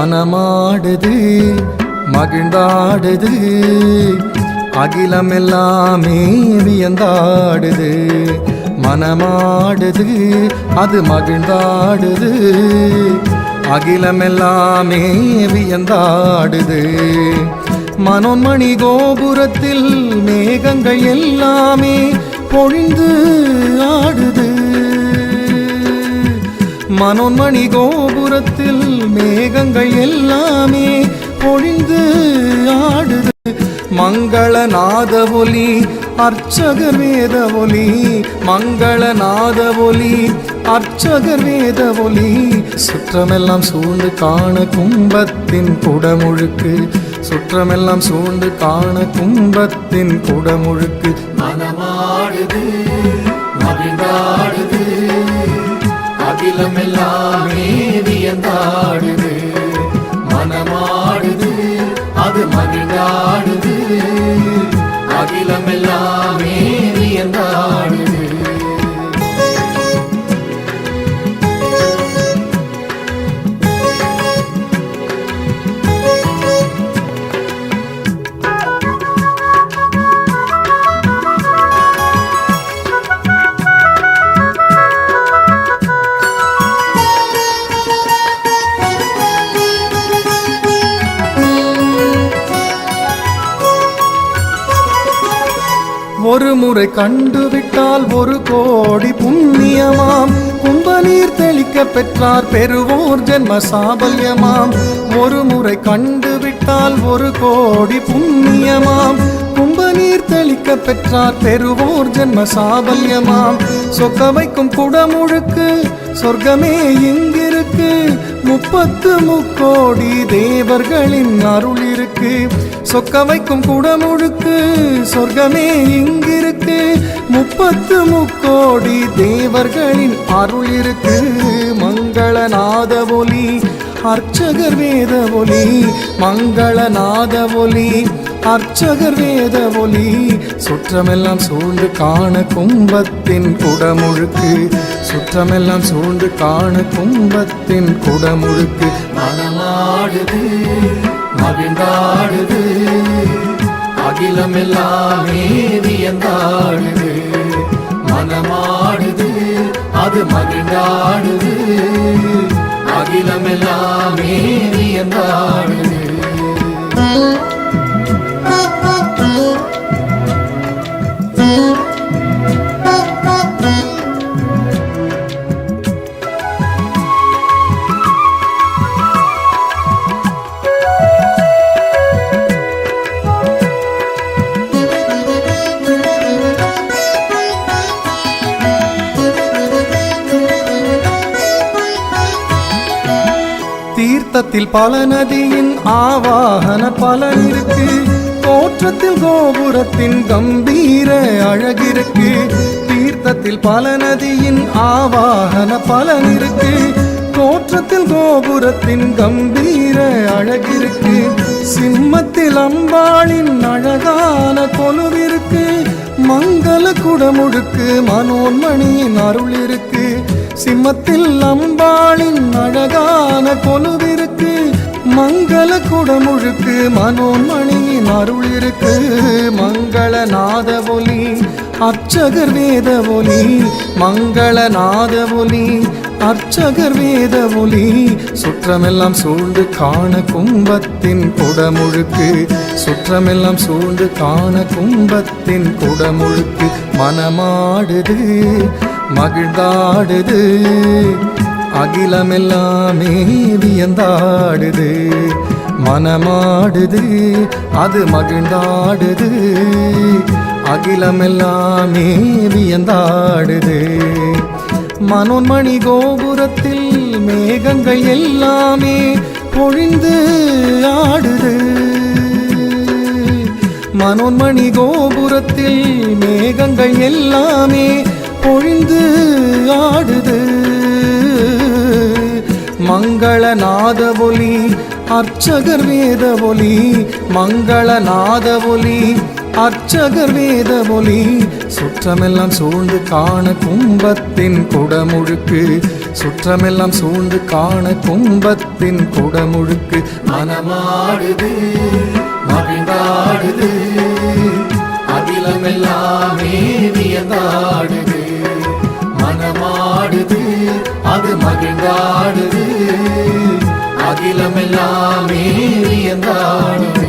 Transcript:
மனமாடுது மகிழ்ந்தாடுது அகிலமெல்லாமே வியந்தாடுது. மனமாடுது அது மகிழ்ந்தாடுது அகிலமெல்லாமே வியந்தாடுது. மனோன்மணி கோபுரத்தில் மேகங்கள் எல்லாமே பொழிந்து ஆடுது. மனோன்மணி கோபுரத்தில் மேகங்கள் எல்லாமே பொழிந்து ஆடுது. மங்களநாத ஒலி அர்ச்சகர் வேத ஒலி மங்களநாத ஒலி அர்ச்சகர் வேத ஒலி. சுற்றமெல்லாம் சூழ்ந்து காண கும்பத்தின் குடமுழுக்கு சுற்றமெல்லாம் சூழ்ந்து காண கும்பத்தின் குடமுழுக்கு. மனமாடுது மகிழ்ந்தாடுது. அகிலமெல்லாமே வியந்தாடுது. மனமாடுது அது மகிழ்ந்தாடுது. அகிலம் எல்லாம் ஒரு முறை கண்டுவிட்டால் ஒரு கோடி புண்ணியமாம். கும்பநீர் தெளிக்க பெற்றார் பெறுவோர் ஜென்ம சாபல்யமாம். ஒரு முறை கண்டுவிட்டால் ஒரு கோடி புண்ணியமாம். கும்பநீர் தெளிக்க பெற்றார் பெறுவோர் ஜென்ம சாபல்யமாம். சொக்க வைக்கும் குடமுழுக்கு சொர்க்கமே இங்கிருக்கு. முப்பத்து முக்கோடி தேவர்களின் அருள் இருக்கு. சொக்க வைக்கும் குடமுழுக்கு சொர்க்கமே இங்கு முப்பத்து முக்கோடி தேவர்களின் அருள் இருக்கு. மங்களநாத ஒலி அர்ச்சகர் வேத ஒலி மங்களநாத ஒலி அர்ச்சகர் வேத ஒலி சுற்றமெல்லாம் சூழ்ந்து காண கும்பத்தின் குடமுழுக்கு. சுற்றமெல்லாம் சூழ்ந்து காண கும்பத்தின் குடமுழுக்கு. மனமாடுது மகிழ்ந்தாடுது. அகிலமெல்லாமே வியந்தாடுது மனமாடுது அது மகிழ்ந்தாடுது. அகிலம் எல்லாமே வியந்தாடுது சித்தத்தில் பல நதியின் ஆவாகன பலன் இருக்கு தோற்றத்தில் கோபுரத்தின் கம்பீர அழகிருக்கு. தீர்த்தத்தில் பல நதியின் ஆவாகன பலன் இருக்கு தோற்றத்தில் கோபுரத்தின் கம்பீர அழகிருக்கு. சிம்மத்தில் அம்பாளின் அழகான கொலுவிருக்கு மங்கள குடமுழுக்கு மனோன்மணியின் அருள் இருக்கு சிம்மத்தில் அம்பாளின் அழகான கொலு மங்கள குடமுழுக்கு மனோன்மணியின் அருள் இருக்கு மங்களநாத ஒலி அர்ச்சகர் வேத ஒலி. மங்களநாத ஒலி அர்ச்சகர் வேத ஒலி. சுற்றமெல்லாம் சூழ்ந்து காண கும்பத்தின் குடமுழுக்கு. சுற்றமெல்லாம் சூழ்ந்து காண கும்பத்தின் குடமுழுக்கு. மனமாடுது மகிழ்ந்தாடுது. அகிலமெல்லாமே வியந்தாடுது. மனமாடுது அது மகிழ்ந்தாடுது. அகிலமெல்லாமே வியந்தாடுது. மனோன்மணி கோபுரத்தில் மேகங்கள் எல்லாமே பொழிந்து ஆடுது. மனோன்மணி கோபுரத்தில் மேகங்கள் எல்லாமே மங்களநாத ஒலி அர்ச்சகர் வேத ஒலி மங்களநாத ஒலி அர்ச்சகர் வேத ஒலி சுற்றமெல்லாம் சூழ்ந்து காண கும்பத்தின் குடமுழுக்கு சுற்றமெல்லாம் சூழ்ந்து காண கும்பத்தின் குடமுழுக்கு. மனமாடுது மகிழ்ந்தாடுது அகிலமெல்லாமே வியந்தாடுது. மனமாடுது மகிழ்ந்தாடுது. அகிலமெல்லாம் வியந்தாடுது